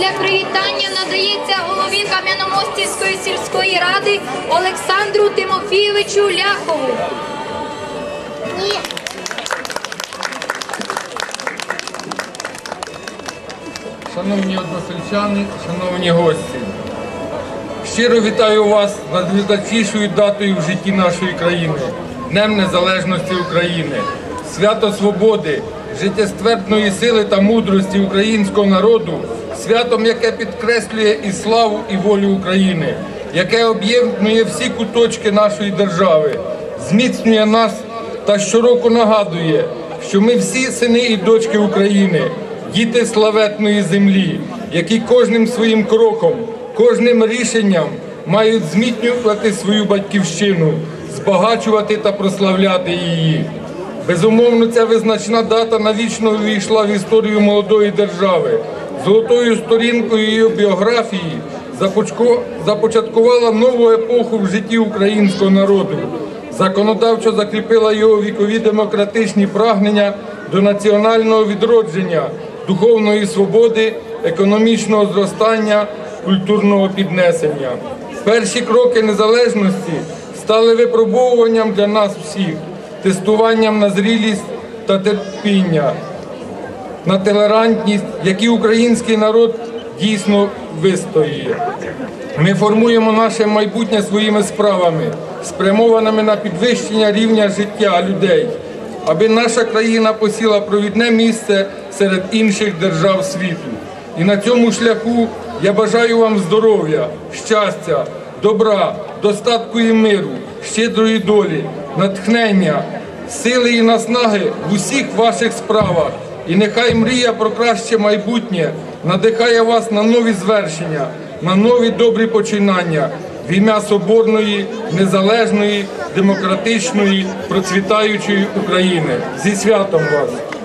для привітання надається голові Кам'яномостівської сільської ради Олександру Тимофійовичу Ляхову. Шановні односельчани, шановні гості, щиро вітаю вас з найвизначнішою датою в житті нашої країни Днем Незалежності України, свято свободи, життєствердної сили та мудрості українського народу, святом, яке підкреслює і славу, і волю України, яке об'єднує всі куточки нашої держави, зміцнює нас та щороку нагадує, що ми всі сини і дочки України діти славетної землі, які кожним своїм кроком, кожним рішенням мають змітнювати свою батьківщину, збагачувати та прославляти її. Безумовно, ця визначна дата навічно увійшла в історію молодої держави. Золотою сторінкою її біографії започаткувала нову епоху в житті українського народу законодавчо закріпила його вікові демократичні прагнення до національного відродження, духовної свободи, економічного зростання, культурного піднесення. Перші кроки незалежності стали випробовуванням для нас всіх, тестуванням на зрілість та терпіння, на толерантність, які український народ дійсно вистоює. Ми формуємо наше майбутнє своїми справами, спрямованими на підвищення рівня життя людей, аби наша країна посіла провідне місце серед інших держав світу. І на цьому шляху я бажаю вам здоров'я, щастя, добра, достатку і миру, щедрої долі, натхнення, сили і наснаги в усіх ваших справах. І нехай мрія про краще майбутнє надихає вас на нові звершення, на нові добрі починання в ім'я соборної, незалежної, демократичної, процвітаючої України. Зі святом вас!